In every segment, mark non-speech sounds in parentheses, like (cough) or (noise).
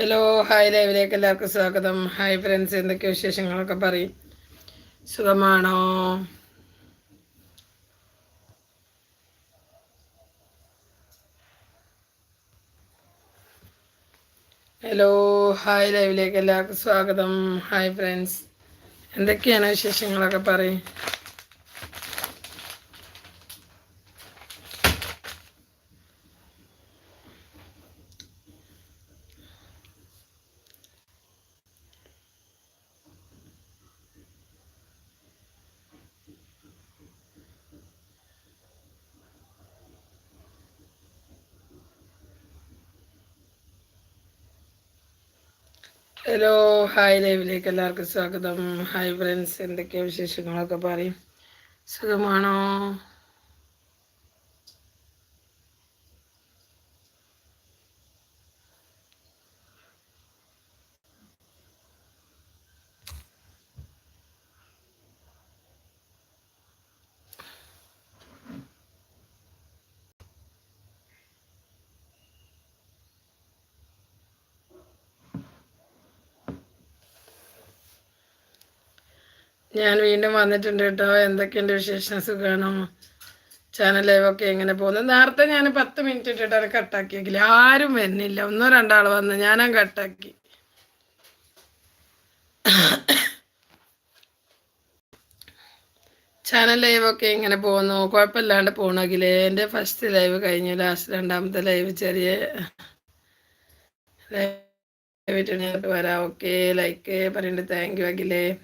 Hello hi ലൈവിലേക്ക് എല്ലാവർക്കും സ്വാഗതം. ഹായ് ഫ്രണ്ട്സ് എന്തൊക്കെ വിശേഷങ്ങളൊക്കെ പറയും? സുഖമാണോ? ഹലോ ഹായ് ലൈവിലേക്ക് എല്ലാവർക്കും സ്വാഗതം. ഹായ് ഫ്രണ്ട്സ് എന്തൊക്കെയാണ് വിശേഷങ്ങളൊക്കെ പറയും? ഹലോ ഹായ് ലൈവിലേക്ക് എല്ലാവർക്കും സ്വാഗതം. ഹായ് ഫ്രണ്ട്സ് എന്തൊക്കെയാണ് വിശേഷങ്ങളൊക്കെ പറയും. സുഖമാണോ? ഞാൻ വീണ്ടും വന്നിട്ടുണ്ട് കേട്ടോ. എന്തൊക്കെയുണ്ട് വിശേഷം? സുഖമാണോ ചാനൽ ലൈവൊക്കെ എങ്ങനെ പോകുന്നു? നേരത്തെ ഞാൻ പത്ത് മിനിറ്റ് ഇട്ടിട്ടാണ് കട്ടാക്കിയെങ്കിൽ ആരും വരുന്നില്ല. ഒന്നോ രണ്ടാൾ വന്ന് ഞാനാ കട്ടാക്കി. ചാനൽ ലൈവൊക്കെ എങ്ങനെ പോകുന്നു? കുഴപ്പമില്ലാണ്ട് പോകണമെങ്കിൽ എന്റെ ഫസ്റ്റ് ലൈവ് കഴിഞ്ഞു. ലാസ്റ്റ് രണ്ടാമത്തെ ലൈവ് ചെറിയ ലൈവ് വരാം. ഓക്കെ ലൈക്ക് പറയുന്നുണ്ട് താങ്ക് യു അഖിലേ.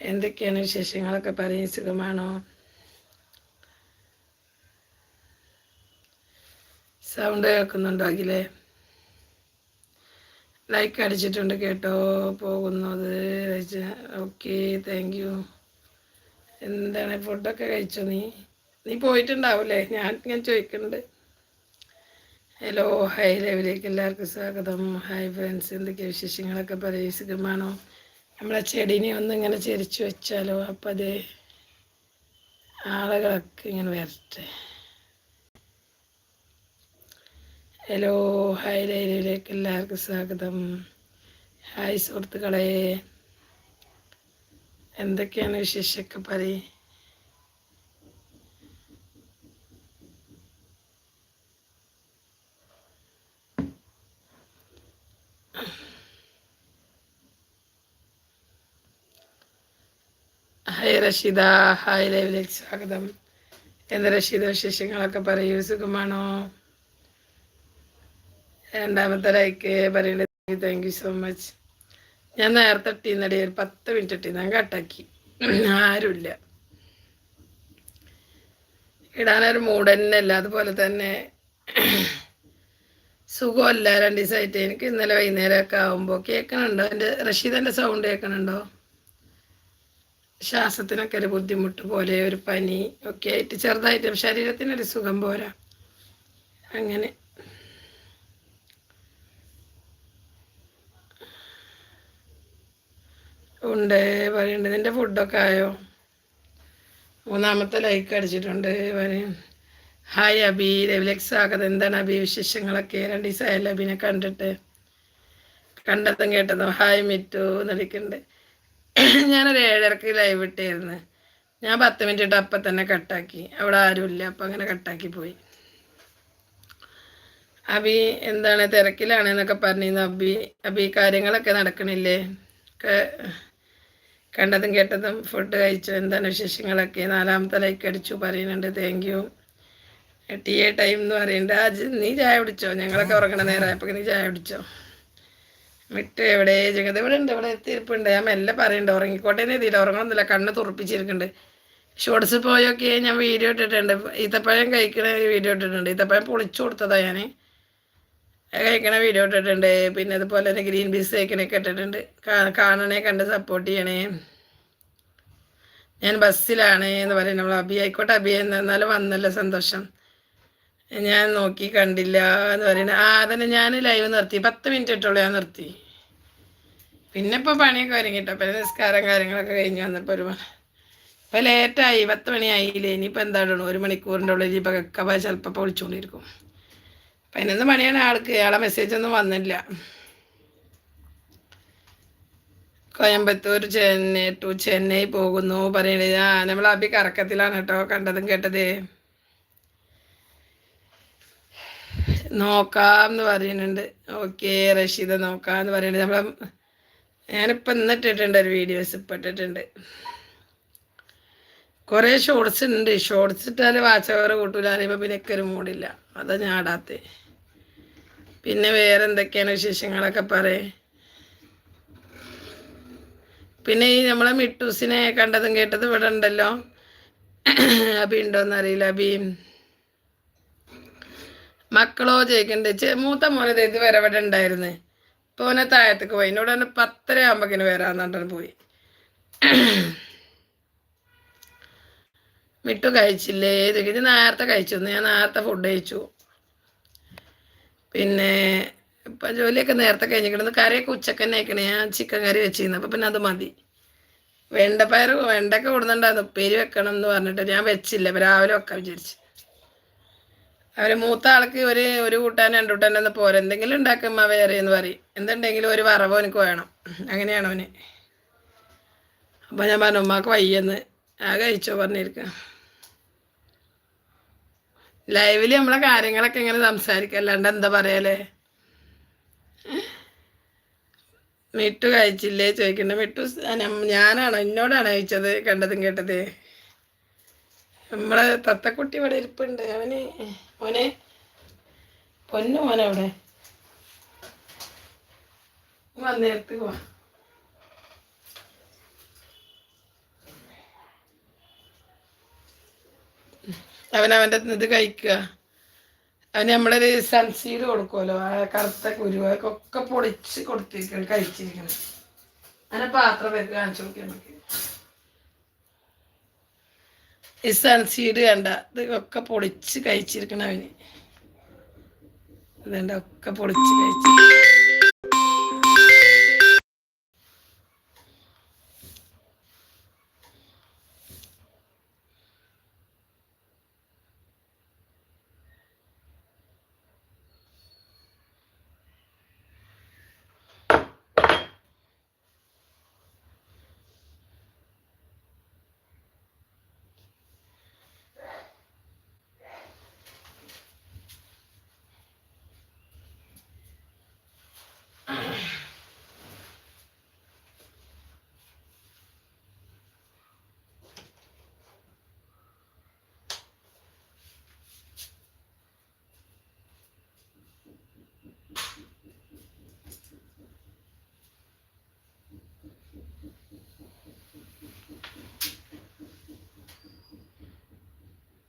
എന്തൊക്കെയാണ് വിശേഷങ്ങളൊക്കെ പറയും സുഖമാണോ? സൗണ്ട് കേൾക്കുന്നുണ്ടോ അഖിലേ ലൈക്ക് അടിച്ചിട്ടുണ്ട് കേട്ടോ പോകുന്നത് ഓക്കെ താങ്ക് യു എന്താണ് ഫുഡൊക്കെ കഴിച്ചോ നീ? നീ പോയിട്ടുണ്ടാവൂലേ? ഞാൻ ഞാൻ ചോദിക്കുന്നുണ്ട് ഹലോ ഹൈ ലൈവിലേക്ക് എല്ലാവർക്കും സ്വാഗതം. ഹായ് ഫ്രണ്ട്സ് എന്തൊക്കെയാണ് വിശേഷങ്ങളൊക്കെ പറയും സുഖമാണോ? നമ്മളെ ചെടീനെ ഒന്ന് ഇങ്ങനെ ചെരിച്ചു വെച്ചാലോ അപ്പം അത് ആളുകളൊക്കെ ഇങ്ങനെ വരട്ടെ. ഹലോ ഹായ് ലൈലയിലേക്ക് എല്ലാവർക്കും സ്വാഗതം. ഹായ് സുഹൃത്തുക്കളെ. എന്തൊക്കെയാണ് വിശേഷമൊക്കെ പറയും? ഹായ് റഷീദ ഹായ് ലൈവിലേക്ക് സ്വാഗതം. എന്താ റഷീദ വിശേഷങ്ങളൊക്കെ പറയൂ? സുഖമാണോ? രണ്ടാമത്തെ ലൈക്ക് പറയുന്നത് താങ്ക് യു സോ മച്ച് ഞാൻ നേരത്തെ ഇട്ടീന്നടി ഒരു പത്ത് മിനിറ്റ് ഇട്ടി ഞാൻ കട്ടാക്കി ആരുമില്ല. ഇടാനൊരു മൂഡ് തന്നെ അല്ല അതുപോലെ തന്നെ സുഖമല്ല. രണ്ട് ദിവസമായിട്ട് എനിക്ക് ഇന്നലെ വൈകുന്നേരമൊക്കെ ആകുമ്പോൾ കേൾക്കണുണ്ടോ? എന്റെ റഷീദന്റെ സൗണ്ട് കേൾക്കണുണ്ടോ? ശ്വാസത്തിനൊക്കെ ഒരു ബുദ്ധിമുട്ട് പോലെ ഒരു പനി ഒക്കെ ആയിട്ട് ചെറുതായിട്ട് ശരീരത്തിനൊരു സുഖം പോരാ. അങ്ങനെ. ഉണ്ട് പറയുന്നുണ്ട് നിന്റെ ഫുഡൊക്കെ ആയോ? മൂന്നാമത്തെ ലൈക്ക് അടിച്ചിട്ടുണ്ട് പറയും. ഹായ് അബി. രവിലേക്ക് സ്വാഗതം എന്താണ് അബി വിശേഷങ്ങളൊക്കെ? രണ്ട് ദിവസമായല്ലോ അബിനെ കണ്ടിട്ട്. കണ്ടതും കേട്ടതും. ഹായ് മിറ്റു എന്നടിക്കുന്നുണ്ട് (coughs) ഞാനൊരു ഏഴരക്ക് ലൈവ് ഇട്ടായിരുന്നു. ഞാൻ പത്ത് മിനിറ്റ് ഇട്ട് അപ്പം തന്നെ കട്ടാക്കി അവിടെ ആരുമില്ല അപ്പം അങ്ങനെ കട്ടാക്കി പോയി. അബി എന്താണ് തിരക്കിലാണ് എന്നൊക്കെ പറഞ്ഞിരുന്നു അബി. അബി കാര്യങ്ങളൊക്കെ നടക്കണില്ലേ? കണ്ടതും കേട്ടതും ഫുഡ് കഴിച്ചു. എന്താണ് വിശേഷങ്ങളൊക്കെ? നാലാമത്തെ ലൈക്ക് അടിച്ചു. പറയുന്നുണ്ട് thank you tea A time എന്ന് പറയുന്നുണ്ട്. നീ ചായ പിടിച്ചോ ഞങ്ങളൊക്കെ ഉറങ്ങണ നേരമായപ്പോൾ നീ ചായ പിടിച്ചോ വിട്ട് എവിടെ? ജഗത് ഇവിടെ ഉണ്ട് ഇവിടെ എത്തിയിരിപ്പുണ്ട്. ഞാൻ മെല്ലെ പറയുന്നുണ്ട് ഉറങ്ങിക്കോട്ടെ എഴുതിയില്ല. ഉറങ്ങണമെന്നില്ല കണ്ണ് തുറപ്പിച്ചിരിക്കുന്നുണ്ട് ഷോർട്സ് പോയൊക്കെ ഞാൻ വീഡിയോ ഇട്ടിട്ടുണ്ട്. ഈത്തപ്പഴം കഴിക്കണ വീഡിയോ ഇട്ടിട്ടുണ്ട്. ഈത്തപ്പഴം പൊളിച്ചു കൊടുത്തതാണ് ഞാൻ കഴിക്കണ വീഡിയോ ഇട്ടിട്ടുണ്ട്. പിന്നെ അതുപോലെ തന്നെ ഗ്രീൻ പീസ് കഴിക്കണൊക്കെ ഇട്ടിട്ടുണ്ട്. കാണണേ കണ്ട് സപ്പോർട്ട് ചെയ്യണേ. ഞാൻ ബസ്സിലാണ് എന്ന് പറയുന്നത്. നമ്മൾ അബി ആയിക്കോട്ടെ അബി എന്നാലും വന്നല്ലോ സന്തോഷം. ഞാൻ നോക്കി കണ്ടില്ല എന്ന് പറയുന്നത് ആ അതന്നെ ഞാൻ ലൈവ് നിർത്തി. പത്ത് മിനിറ്റ് ഇട്ടുള്ളൂ ഞാൻ നിർത്തി. പിന്നെ ഇപ്പോൾ പണിയൊക്കെ ഒരുങ്ങിട്ടോ. പിന്നെ നിസ്കാരം കാര്യങ്ങളൊക്കെ കഴിഞ്ഞ് വന്നപ്പോൾ ഒരു ഇപ്പം ലേറ്റായി പത്ത് മണിയായില്ലേ ഇനിയിപ്പോൾ എന്താണോ ഒരു മണിക്കൂറിന്റെ ഉള്ളിൽ ഇനിയിപ്പോൾ കക്ക ചിലപ്പോൾ പൊളിച്ചുകൊണ്ടിരിക്കും പതിനൊന്ന് മണിയാണ് ആൾക്ക്. ആളെ മെസ്സേജ് ഒന്നും വന്നില്ല. കോയമ്പത്തൂർ ചെന്നൈ ടു ചെന്നൈ പോകുന്നു. പറയണത് ആ നമ്മൾ അഭി കറക്കത്തിലാണ് കേട്ടോ കണ്ടതും കേട്ടത്. നോക്കാം എന്ന് പറയുന്നുണ്ട്. ഓക്കെ റഷീദ നോക്കാം എന്ന് പറയുന്നുണ്ട്. നമ്മളെ ഞാനിപ്പോൾ ഇന്നിട്ടിട്ടുണ്ട് ഒരു വീഡിയോസ് ഇപ്പം ഇട്ടിട്ടുണ്ട്. കുറേ ഷോർട്സ് ഉണ്ട് ഷോർട്സ് ഇട്ടാൽ വാച്ച് അവർ കൂട്ടൂല. അറിയുമ്പോൾ പിന്നെ ഒക്കെ ഒരു മൂടില്ല. അതാ ഞാൻ പിന്നെ വേറെ എന്തൊക്കെയാണ് വിശേഷങ്ങളൊക്കെ പറയേ. പിന്നെ ഈ നമ്മളെ മിട്ടൂസിനെ കണ്ടതും കേട്ടതും ഇവിടെ ഉണ്ടല്ലോ. അബി ഉണ്ടോന്ന് അറിയില്ല അബി. മക്കളോ ചോദിക്കണ്ട് ചേ മൂത്ത മോനെ ദേ ഇതുവരെ ഇവിടെ ഉണ്ടായിരുന്നു. ഇപ്പോൾ ഓനെ താഴത്തേക്ക് പോയി. എന്നോട് തന്നെ പത്തര ആകുമ്പോക്കിന് വരാന്നിട്ടാണ് പോയി. മിട്ടു കഴിച്ചില്ലേ? ഇത് നേരത്തെ കഴിച്ചു. ഞാൻ നേരത്തെ ഫുഡ് കഴിച്ചു. പിന്നെ ഇപ്പം ജോലിയൊക്കെ നേരത്തെ കഴിഞ്ഞിട്ട് കറിയൊക്കെ ഉച്ചയ്ക്ക് തന്നെ അയക്കണേ ഞാൻ ചിക്കൻ കറി വെച്ചിരുന്നു. അപ്പം പിന്നെ അത് മതി. വെണ്ടപ്പയർ വെണ്ടൊക്കെ കൊടുന്നുണ്ടായിരുന്നു ഉപ്പേരി വെക്കണം എന്ന് പറഞ്ഞിട്ട് ഞാൻ വെച്ചില്ല. രാവിലെ വെക്കാൻ വിചാരിച്ചു. അവർ മൂത്ത ആൾക്ക് ഒരു ഒരു കൂട്ടാൻ രണ്ടു കൂട്ടാൻ ഒന്ന് പോരെ? എന്തെങ്കിലും ഉണ്ടാക്കുമ്പോൾ വേറെ എന്ന് പറയും. എന്തുണ്ടെങ്കിലും ഒരു വറവ് എനിക്ക് വേണം. അങ്ങനെയാണ് അവന്. അപ്പം ഞാൻ പറഞ്ഞു ഉമ്മാക്ക് വയ്യെന്ന്. ആ കഴിച്ചോ പറഞ്ഞിരിക്ക. ലൈവിൽ നമ്മളെ കാര്യങ്ങളൊക്കെ ഇങ്ങനെ സംസാരിക്കുക അല്ലാണ്ട് എന്താ പറയാലേ? മിട്ടു കഴിച്ചില്ലേ ചോദിക്കണ്ട. മിട്ടു ഞാനാണോ എന്നോടാണോ കഴിച്ചത് കണ്ടതും കേട്ടത്? നമ്മളെ തത്തക്കുട്ടി ഇവിടെ ഇരിപ്പുണ്ട്. അവന് മോനെ പൊന്നു മോനെ അവിടെ. വന്നേരത്ത് പോവാ. അവൻ അവന്റെ ഇത് കഴിക്കുക. അവന് നമ്മളൊരു സൺസീഡ് കൊടുക്കുമല്ലോ. ആ കറുത്ത കുരുവൊക്കെ ഒക്കെ പൊളിച്ച് കൊടുത്തിരിക്കണം കഴിച്ചിരിക്കണം അങ്ങനെ പാത്രം പേർക്ക് കാണിച്ചു നോക്കിയാൽ നമുക്ക്. ഈ സൺസീഡ് കണ്ട ഇത് ഒക്കെ പൊളിച്ച് കഴിച്ചിരിക്കണം അവന്. ഒക്കെ പൊളിച്ച് കഴിച്ചു.